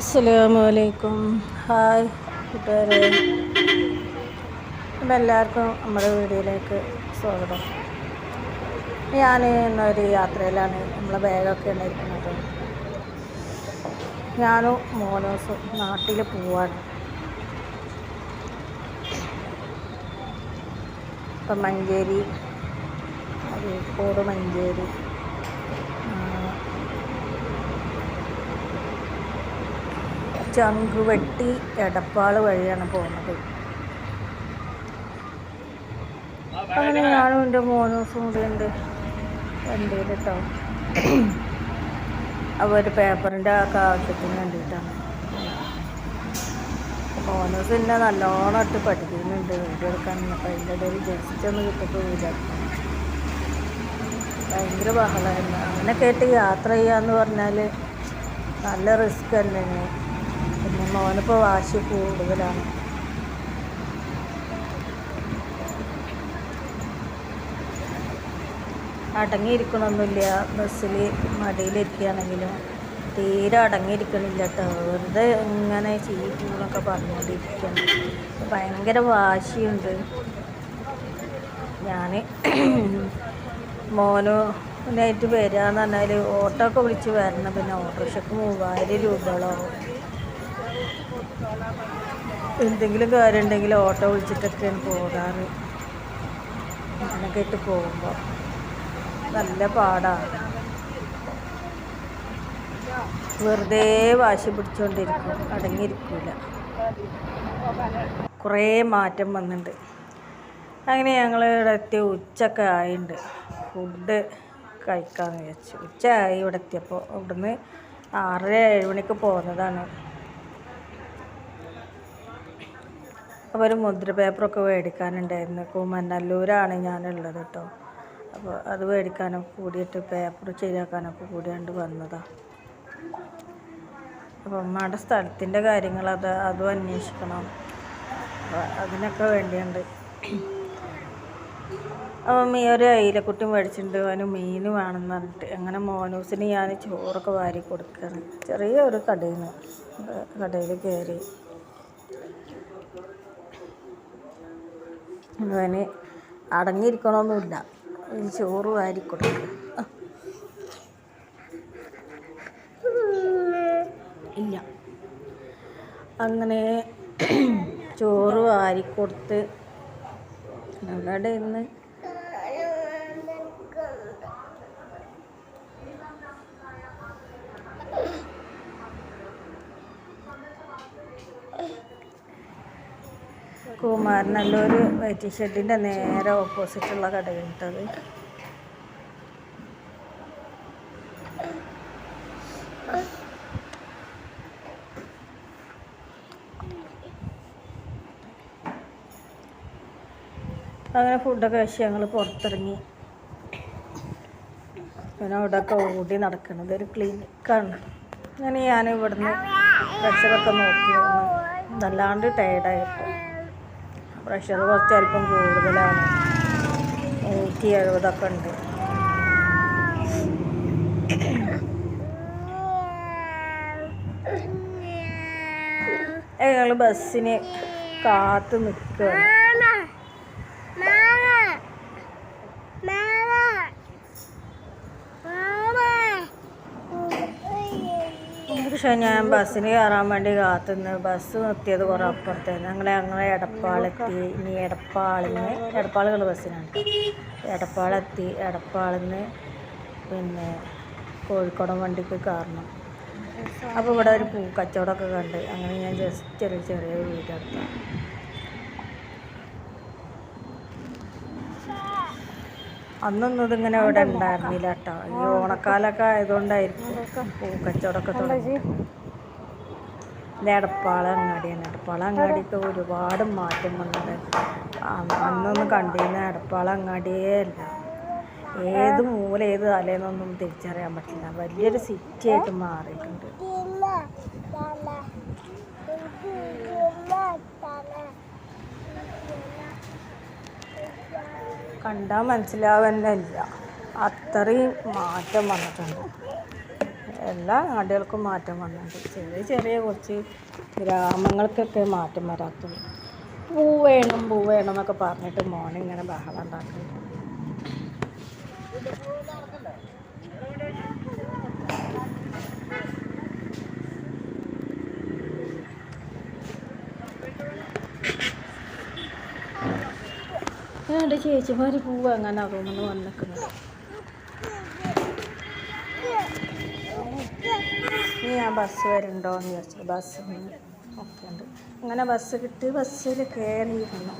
അസ്സലാമലൈക്കും. ഹായ് കൂട്ടുകാരെ. അപ്പം എല്ലാവർക്കും നമ്മുടെ വീഡിയോയിലേക്ക് സ്വാഗതം. ഞാൻ ഇന്നൊരു യാത്രയിലാണ്. നമ്മളെ ബാഗൊക്കെ ഉണ്ടായിരിക്കുന്നത്. ഞാനും മോനോസും നാട്ടിൽ പോവാണ്. ഇപ്പം മഞ്ചേരി കോഴിക്കോട് മഞ്ചേരി ആ, ചങ്കുവെട്ടി എടപ്പാൾ വഴിയാണ് പോകുന്നത്. അങ്ങനെ ഞാനും എന്റെ മോനൂസും കൂടി ഉണ്ട് വണ്ടിയിൽ കേട്ടോ അപ്പോൾ ഒരു പേപ്പറിന്റെ ഒക്കെ ആവശ്യത്തിന് വേണ്ടിയിട്ടാണ്. മോനൂസ് എന്നെ നല്ലോണം ഇട്ട് പഠിക്കുന്നുണ്ട്. വീഡിയോ എടുക്കാൻ അപ്പോൾ അതിന്റെ ഇടയിൽ ജസ്റ്റ് ഒന്ന് വിചാരിക്കും ഭയങ്കര ബഹളമായിരുന്നു. അങ്ങനെ കേട്ട് യാത്ര ചെയ്യാന്ന് പറഞ്ഞാൽ നല്ല റിസ്ക് തന്നെയാണ് മോനിപ്പോൾ വാശി കൂടുതലാണ്. അടങ്ങിയിരിക്കണമൊന്നുമില്ല ബസ്സിൽ മടിയിലിരിക്കുകയാണെങ്കിലും തീരെ അടങ്ങിയിരിക്കണില്ല വെറുതെ ഇങ്ങനെ ചീറ്റൂന്നൊക്കെ പറഞ്ഞുകൊണ്ടിരിക്കണം ഭയങ്കര വാശിയുണ്ട്. ഞാൻ മോനു വരിക എന്ന് പറഞ്ഞാൽ ഓട്ടോ ഒക്കെ വിളിച്ച് വരണം. പിന്നെ ഓട്ടോറിക്ഷക്ക് മൂവായിരം രൂപകളാവും എന്തെങ്കിലും കാര്യം ഉണ്ടെങ്കിൽ ഓട്ടോ വിളിച്ചിട്ടൊക്കെയാണ് പോകാറ്. അങ്ങനെയൊക്കെ ഇട്ട് പോകുമ്പോൾ നല്ല പാടാണ് വെറുതെ വാശി പിടിച്ചുകൊണ്ടിരിക്കും അടങ്ങിയിരിക്കില്ല കുറേ മാറ്റം വന്നിട്ടുണ്ട് അങ്ങനെ ഞങ്ങൾ ഇവിടെ എത്തി ഉച്ചയൊക്കെ ആയിട്ടുണ്ട് ഫുഡ് കഴിക്കാമെന്ന് വിചാരിച്ചു. ഉച്ച ആയി ഇവിടെ എത്തിയപ്പോൾ ഇവിടുന്ന് ആറര ഏഴ് മണിക്ക് പോകുന്നതാണ്. അപ്പോൾ ഒരു മുദ്ര പേപ്പറൊക്കെ മേടിക്കാനുണ്ടായിരുന്നു. കൂമന്നല്ലൂരാണ് ഞാനുള്ളത് കേട്ടോ. അപ്പോൾ അത് മേടിക്കാനൊക്കെ കൂടിയിട്ട് പേപ്പർ ശരിയാക്കാനൊക്കെ കൂടിയാണ്ട് വന്നതാണ് അപ്പോൾ അമ്മയുടെ സ്ഥലത്തിന്റെ കാര്യങ്ങൾ അത് അതും അന്വേഷിക്കണം. അതിനൊക്കെ വേണ്ടിയുണ്ട്. അപ്പോൾ മീ ഒരു അയിലക്കുട്ടി മേടിച്ചിട്ടുണ്ട്. അവന് മീൻ വേണമെന്ന് പറഞ്ഞിട്ട്. അങ്ങനെ മോനൂസിന് ഞാൻ ചോറൊക്കെ വാരി കൊടുക്കുകയാണ്. ചെറിയ ഒരു കടയിൽ നിന്ന് കടയിൽ കയറി. അവന് അടങ്ങിയിരിക്കണമൊന്നുമില്ല. ഈ ചോറ് വാരി ഇല്ല. അങ്ങനെ ചോറ് വാരിക്കൊടുത്ത് അവിടെ ഇന്ന് കുമാരനല്ലൂർ വൈറ്റി ഷെഡിന്റെ നേരെ ഓപ്പോസിറ്റുള്ള കടയിട്ടത് അങ്ങനെ ഫുഡൊക്കെ കഴിച്ച് ഞങ്ങൾ പുറത്തിറങ്ങി. പിന്നെ അവിടെയൊക്കെ ഓടി നടക്കുന്നത് ഒരു ക്ലിനിക്കാണ്. അങ്ങനെ ഞാൻ ഇവിടുന്ന് പ്രഷറൊക്കെ നോക്കി വന്നു. നല്ലാണ്ട് ടയർഡായിട്ട് പ്രഷർ കുറച്ച് അല്പം കൂടുതലാണ്. നൂറ്റി എഴുപതൊക്കെ ഉണ്ട് ഞങ്ങൾ ബസ്സിന് കാത്തു നിൽക്കുകയാണ് പക്ഷേ ഞാൻ ബസ്സിന് കയറാൻ വേണ്ടി കാത്തുനിന്ന് ബസ് നിർത്തിയത് കുറേ അപ്പുറത്തായിരുന്നു ഞങ്ങൾ ഞങ്ങൾ എടപ്പാളെത്തി. ഇനി എടപ്പാളിന്ന് എടപ്പാളുകൾ ബസ്സിനാണ് എടപ്പാളെത്തി. എടപ്പാളിന്ന് പിന്നെ കോഴിക്കോടൻ വണ്ടിക്ക് കയറണം. അപ്പോൾ ഇവിടെ ഒരു പൂ കച്ചവടമൊക്കെ കണ്ട്. അങ്ങനെ ഞാൻ ജസ്റ്റ് ഒരു ചെറിയ വീഡിയോ എടുത്തു അന്നൊന്നും ഇതിങ്ങനെ ഇവിടെ ഉണ്ടായിരുന്നില്ല കേട്ടോ. ഈ ഓണക്കാലൊക്കെ ആയതുകൊണ്ടായിരിക്കും. പൂ കച്ചവടമൊക്കെ തുടങ്ങി എടപ്പാള അങ്ങാടിയാണ് എടപ്പാള അങ്ങാടിക്ക് ഒരുപാട് മാറ്റം വന്നത് അന്നൊന്നും കണ്ടിരുന്ന എടപ്പാള അങ്ങാടിയേ അല്ല. ഏത് മൂല ഏത് തലേന്നൊന്നും തിരിച്ചറിയാൻ പറ്റില്ല. വലിയൊരു സിറ്റി ആയിട്ട് മാറിയിട്ടുണ്ട്. കണ്ടാൽ മനസ്സിലാവുന്നില്ല. അത്രയും മാറ്റം വന്നിട്ടുണ്ട്. എല്ലാ നാടുകൾക്കും മാറ്റം വന്നിട്ടുണ്ട്. ചെറിയ ചെറിയ കുറച്ച് ഗ്രാമങ്ങൾക്കൊക്കെ മാറ്റം വരാത്തുള്ളൂ പൂ വേണം പൂ വേണം എന്നൊക്കെ പറഞ്ഞിട്ട് മോനിങ്ങനെ ബഹളം ഉണ്ടാക്കുന്നുണ്ട് രണ്ട് ചേച്ചിമാർ പോവാ അങ്ങനെ റൂമിൽ വന്നിക്കുന്നത്. ഇനി ഞാൻ ബസ് വരുന്നുണ്ടോ എന്ന് ചോദിച്ചു ബസ് ഒക്കെ ഉണ്ട് അങ്ങനെ ബസ് കിട്ടി. ബസ്സിൽ കയറിയിരുന്നു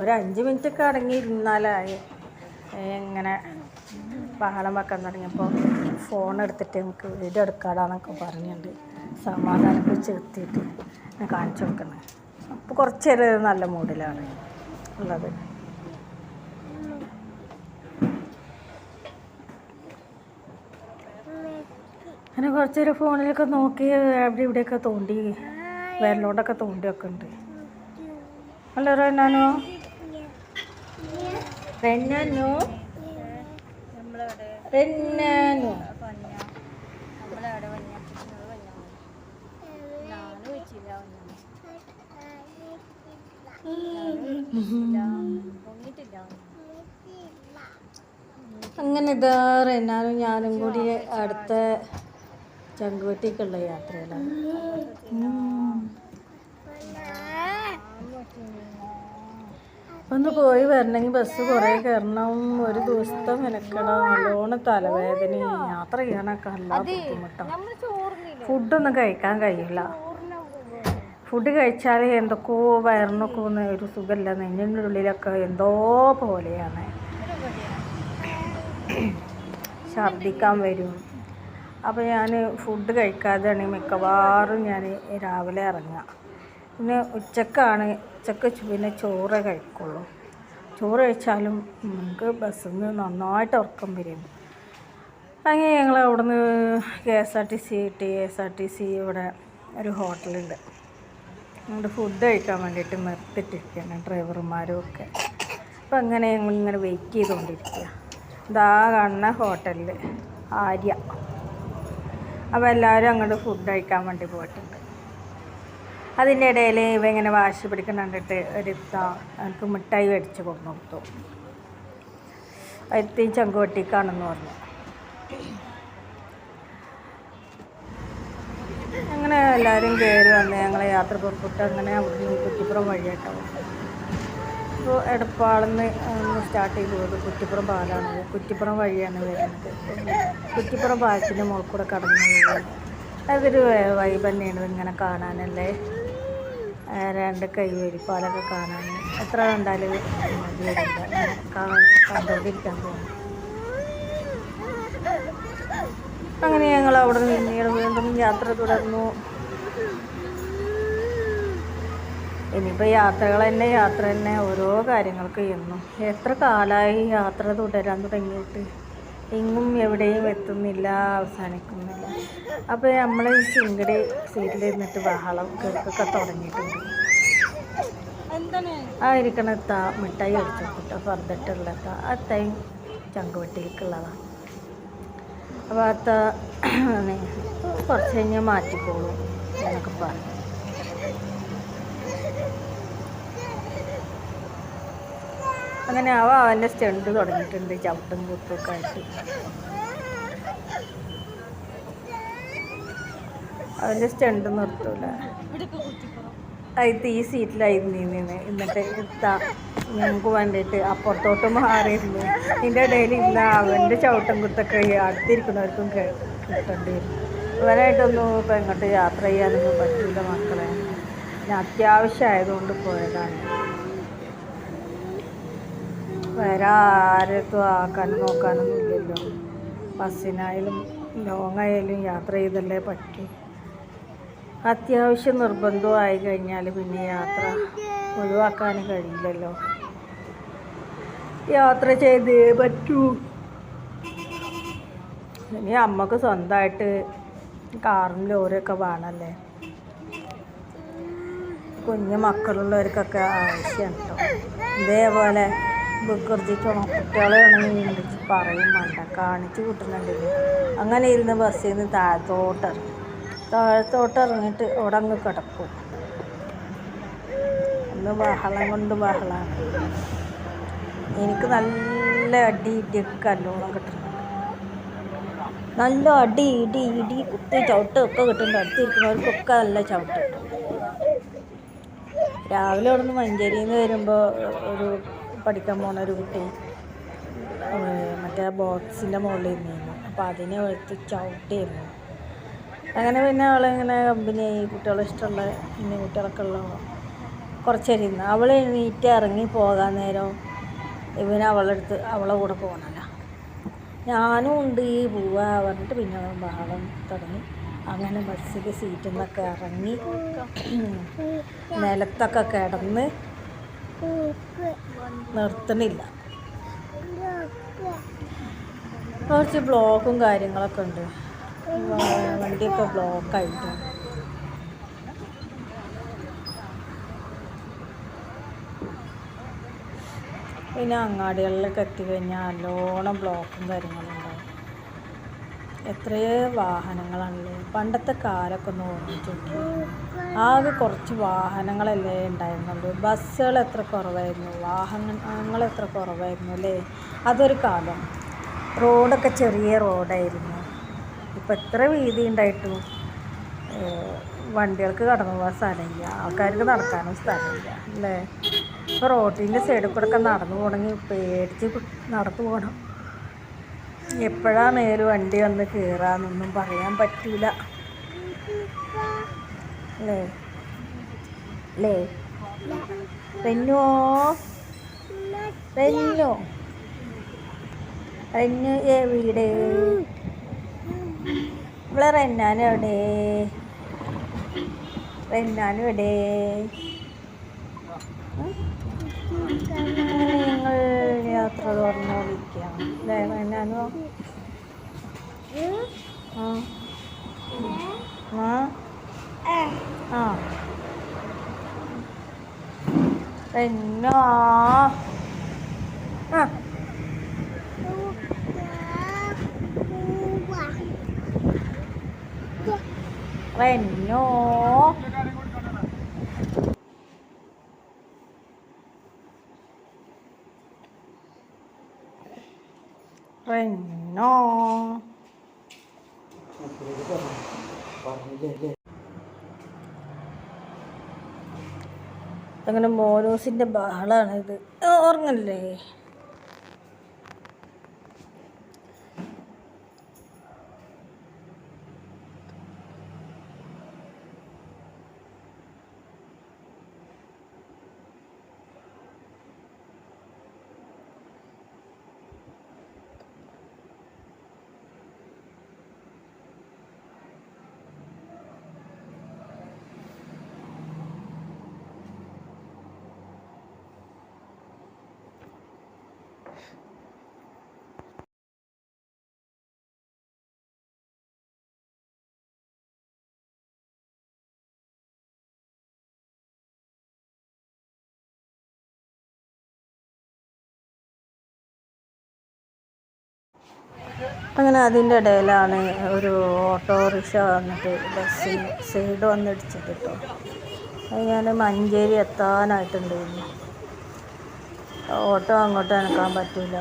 ഒരു അഞ്ച് മിനിറ്റ് ഒക്കെ അടങ്ങിയിരുന്നാലായി എങ്ങനെ ബഹളം വെക്കാൻ തുടങ്ങിയപ്പോൾ ഫോൺ എടുത്തിട്ട് നമുക്ക് വീഡിയോ എടുക്കാടാന്നൊക്കെ പറഞ്ഞിട്ടുണ്ട് സമാധാനം പിടിച്ച് എത്തിയിട്ട് കാണിച്ചു കൊടുക്കുന്നത് അപ്പോൾ കുറച്ച് നേരം നല്ല മൂഡിലാണ് ഉള്ളത്. അങ്ങനെ കുറച്ച് നേരം ഫോണിലൊക്കെ നോക്കി അവിടെ ഇവിടെയൊക്കെ തോണ്ടി വിരലോണ്ടൊക്കെ തോണ്ടിയൊക്കെ ഉണ്ട്. അല്ല റെന്നാനോ? റെന്നാനോ? റെന്നാനോ? അങ്ങനെ ഇതാ എന്നാലും ഞാനും കൂടി അടുത്ത ചങ്കുവെട്ടിക്കുള്ള യാത്രയിലാണ്. ഒന്ന് പോയി വരണമെങ്കിൽ ബസ് കുറേ കയറണം. ഒരു ദിവസത്തെ മെനക്കണം നല്ലോണം തലവേദന യാത്ര ചെയ്യാനൊക്കെ നല്ല ബുദ്ധിമുട്ടാണ് ഫുഡൊന്നും കഴിക്കാൻ കഴിയില്ല. ഫുഡ് കഴിച്ചാൽ എന്തൊക്കെയോ വയറിനൊക്കെ ഒന്ന് ഒരു സുഖമില്ല നെഞ്ഞിന്റെ ഉള്ളിലൊക്കെ എന്തോ പോലെയാണ്. ഛർദിക്കാൻ വരും. അപ്പോൾ ഞാൻ ഫുഡ് കഴിക്കാതെയാണ് മിക്കവാറും ഞാൻ രാവിലെ ഇറങ്ങുക. പിന്നെ ഉച്ചക്കാണ് ഉച്ചയ്ക്ക് പിന്നെ ചോറ് കഴിക്കുള്ളൂ. ചോറ് കഴിച്ചാലും നമുക്ക് ബസ്സിൽ നിന്ന് നന്നായിട്ട് ഉറക്കം വരും. അങ്ങനെ ഞങ്ങൾ അവിടുന്ന് K S R T C കിട്ടി. K S R T C ഇവിടെ ഒരു ഹോട്ടലുണ്ട്. അങ്ങോട്ട് ഫുഡ് കഴിക്കാൻ വേണ്ടിയിട്ട് നിർത്തിയിട്ടിരിക്കുകയാണ് ഡ്രൈവർമാരും ഒക്കെ. അപ്പം അങ്ങനെ ഞങ്ങളിങ്ങനെ വെയിറ്റ് ചെയ്തുകൊണ്ടിരിക്കുക ഇതാ കാണുന്ന ഹോട്ടലിൽ ആര്യ. അപ്പോൾ എല്ലാവരും അങ്ങോട്ട് ഫുഡ് കഴിക്കാൻ വേണ്ടി പോയിട്ടുണ്ട്. അതിന്റെ ഇടയിൽ ഇവ ഇങ്ങനെ വാശി പിടിക്കുന്ന കണ്ടിട്ട് ഒരു എനിക്ക് മിഠായി മേടിച്ച് കൊണ്ടു കൊടുത്തു എത്തി ചങ്കുവെട്ടിക്കാണെന്ന് പറഞ്ഞു. അങ്ങനെ എല്ലാവരും കയറി വന്ന് ഞങ്ങൾ യാത്ര പുറപ്പെട്ട് അങ്ങനെ അവിടുന്ന് കുറ്റിപ്പുറം വഴിയായിട്ടോ ഇപ്പോൾ എടപ്പാളെന്ന് സ്റ്റാർട്ട് ചെയ്ത് പോകുന്നത് കുറ്റിപ്പുറം പാലാണ്. കുറ്റിപ്പുറം വഴിയാണ് വരുന്നത്. കുറ്റിപ്പുറം പാലത്തിന്റെ മുകളിൽ കൂടെ കടന്നു പോകുന്നത്. അതൊരു വൈബ് തന്നെയാണ് ഇങ്ങനെ കാണാനല്ലേ? രണ്ട് കൈവരിപ്പാലൊക്കെ കാണാൻ. എത്ര കണ്ടാലും മതി കണ്ടുകൊണ്ടിരിക്കാൻ അങ്ങനെ ഞങ്ങൾ അവിടെ നിന്ന് പിന്നീട് വീണ്ടും യാത്ര തുടർന്നു. ഇനിയിപ്പോൾ യാത്രകൾ തന്നെ യാത്ര തന്നെ ഓരോ കാര്യങ്ങൾക്ക് ചെയ്യുന്നു എത്ര കാലമായി യാത്ര തുടരാൻ തുടങ്ങിയിട്ട്? എങ്ങും എവിടെയും എത്തുന്നില്ല അവസാനിക്കുന്നില്ല. അപ്പോൾ നമ്മൾ ഈ ചിങ്കടി സീറ്റിൽ ഇരുന്നിട്ട് ബഹളം കേൾക്കൊക്കെ തുടങ്ങിയിട്ടുണ്ട്. ആ ഇരിക്കണ താ മിഠായി അടിച്ചു കേട്ടോ ഫർദട്ടുള്ള താ അത്തയും ചങ്കുവട്ടിയിലേക്കുള്ളതാണ് അത്ത കുറച്ച് കഴിഞ്ഞ് മാറ്റിക്കോളൂ എന്നൊക്കെ പറഞ്ഞു. അങ്ങനെ അവ അവന്റെ സ്റ്റണ്ട് തുടങ്ങിയിട്ടുണ്ട് ചവിട്ടും കുത്തൊക്കെ ആയിട്ട്. അവന്റെ സ്റ്റണ്ട് നിർത്തൂല. അത് ഈ സീറ്റിലായിരുന്നു നിന്ന് എന്നിട്ട് എത്താ ഞങ്ങൾക്ക് വേണ്ടിയിട്ട് അപ്പുറത്തോട്ട് മാറിയിരുന്നു. ഇതിന്റെ ഇടയിൽ ഇല്ല അവന്റെ ചവിട്ടം കുത്തൊക്കെ അടുത്തിരിക്കുന്നവർക്കും കേട്ടിരുന്നു വരും ഇവനായിട്ടൊന്നും ഇപ്പം ഇങ്ങോട്ട് യാത്ര ചെയ്യാനൊന്നും പറ്റില്ല മക്കളെ. ഞാൻ അത്യാവശ്യമായതുകൊണ്ട് പോയതാണ്. വേറെ ആരത്തും ആക്കാനും നോക്കാനൊന്നും ഇല്ലല്ലോ. ബസ്സിനായാലും ലോങ്ങായാലും യാത്ര ചെയ്തല്ലേ പറ്റൂ. അത്യാവശ്യം നിർബന്ധമായി കഴിഞ്ഞാൽ പിന്നെ യാത്ര ഒഴിവാക്കാൻ കഴിയില്ലല്ലോ. യാത്ര ചെയ്തേ പറ്റൂ. ഇനി അമ്മയ്ക്ക് സ്വന്തമായിട്ട് കാറും ലോറിയൊക്കെ വേണമല്ലേ കുഞ്ഞു മക്കളുള്ളവർക്കൊക്കെ ആവശ്യമാണ് കേട്ടോ ഇതേപോലെ വികൃതിക്കണം കുട്ടികളെ ആണെങ്കിൽ വിളിച്ച് പറയും വേണ്ട കാണിച്ച് കൂട്ടുന്നുണ്ടല്ലോ? അങ്ങനെ ഇരുന്ന് ബസ്സിൽ നിന്ന് താഴത്തോട്ട് ഇറങ്ങി. താഴത്തോട്ട് ഇറങ്ങിയിട്ട് അവിടെ അങ്ങ് കിടക്കും. അന്ന് ബഹളം കൊണ്ട് ബഹളമാണ് എനിക്ക് നല്ല അടി ഇടിയൊക്കെ നല്ലോണം കിട്ടുന്നുണ്ട് നല്ല അടി ഇടി ഇടി കുത്തി ചവിട്ട് ഒക്കെ കിട്ടുന്നുണ്ട്. അടുത്തിരിക്കുന്നവർക്കൊക്കെ നല്ല ചവിട്ട് രാവിലെ അവിടെ നിന്ന് മഞ്ചേരിയിൽ നിന്ന് വരുമ്പോൾ ഒരു പഠിക്കാൻ പോണ ഒരു കുട്ടി മറ്റേ ബോക്സിന്റെ മുകളിൽ നിന്നു. അപ്പോൾ അതിനെ എടുത്ത് ചവിട്ടിയിരുന്നു. അങ്ങനെ പിന്നെ അവളിങ്ങനെ കമ്പനിയായി കുട്ടികളെ ഇഷ്ടമുള്ള പിന്നെ കുട്ടികളൊക്കെ ഉള്ള കുറച്ചേരം ഇരുന്ന് അവൾ എണീറ്റ് ഇറങ്ങി പോകാൻ നേരം ഇവന് അടുത്ത് അവളെ കൂടെ പോകണല്ല. ഞാനും ഉണ്ട് ഈ പോവാ പറഞ്ഞിട്ട് പിന്നെ അവൻ ബഹളം തുടങ്ങി. അങ്ങനെ ബസ്സിൽ സീറ്റിൽ നിന്നൊക്കെ ഇറങ്ങി നിലത്തൊക്കെ കിടന്ന് നിർത്തണില്ല. കുറച്ച് ബ്ലോക്കും കാര്യങ്ങളൊക്കെ ഉണ്ട്. വണ്ടിയൊക്കെ ബ്ലോക്കായിട്ട്. പിന്നെ അങ്ങാടികളിലൊക്കെ എത്തിക്കഴിഞ്ഞാൽ നല്ലോണം ബ്ലോക്കും കാര്യങ്ങളും ഉണ്ടാവും. എത്രയോ വാഹനങ്ങളാണല്ലേ. പണ്ടത്തെ കാലമൊക്കെ ഒന്ന് ഓർമ്മിച്ച് നോക്കി ആകെ കുറച്ച് വാഹനങ്ങളല്ലേ ഉണ്ടായിരുന്നുള്ളൂ. ബസ്സുകൾ എത്ര കുറവായിരുന്നു. വാഹനങ്ങൾ എത്ര കുറവായിരുന്നു അല്ലേ? അതൊരു കാലം. റോഡൊക്കെ ചെറിയ റോഡായിരുന്നു. ഇപ്പം എത്ര വീതി ഉണ്ടായിട്ടും വണ്ടികൾക്ക് കടന്നു പോകാൻ സ്ഥലമില്ല. ആൾക്കാർക്ക് നടക്കാനും സ്ഥലമില്ല അല്ലേ? ഇപ്പോൾ റോഡിന്റെ സൈഡിൽ കൂടെ ഒക്കെ നടന്നു പോകണമെങ്കിൽ പേടിച്ച് നടന്നു പോകണം. എപ്പോഴാണ് ഏത് വണ്ടി വന്ന് കയറാന്നൊന്നും പറയാൻ പറ്റൂല. അല്ലേ? അല്ലേ? പെന്നോ പെന്നോ റെന്നു എവിടെ ഇവിടെ റെന്നാനും എവിടെ? റെന്നാനും എവിടെ? നിങ്ങൾ യാത്ര റെന്നാനോ? ആ. ആ. ആ. റെന്നോ. ആ. റെന്നോ റെന്നോ അങ്ങനെ മോനൂസിന്റെ ബഹളാണിത്. ഓർമ്മല്ലേ അങ്ങനെ അതിന്റെ ഇടയിലാണ് ഒരു ഓട്ടോറിക്ഷ വന്നിട്ട് ബസ്സിന് സൈഡ് വന്നിടിച്ചത് കേട്ടോ അത് ഞാൻ മഞ്ചേരി എത്താനായിട്ടുണ്ടായിരുന്നു. ഓട്ടോ അങ്ങോട്ട് എനക്കാൻ പറ്റില്ല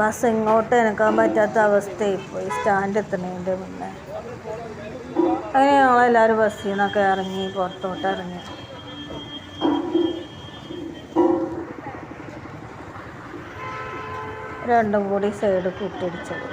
ബസ് ഇങ്ങോട്ട് എനക്കാൻ പറ്റാത്ത അവസ്ഥയായി പോയി. സ്റ്റാൻഡ് എത്തുന്നതിന്റെ മുന്നേ. അങ്ങനെ ഞങ്ങളെല്ലാവരും ബസ്സിൽ നിന്നൊക്കെ ഇറങ്ങി പുറത്തോട്ട് ഇറങ്ങി. രണ്ടും കൂടി സൈഡ് കൂട്ടിടിച്ചത്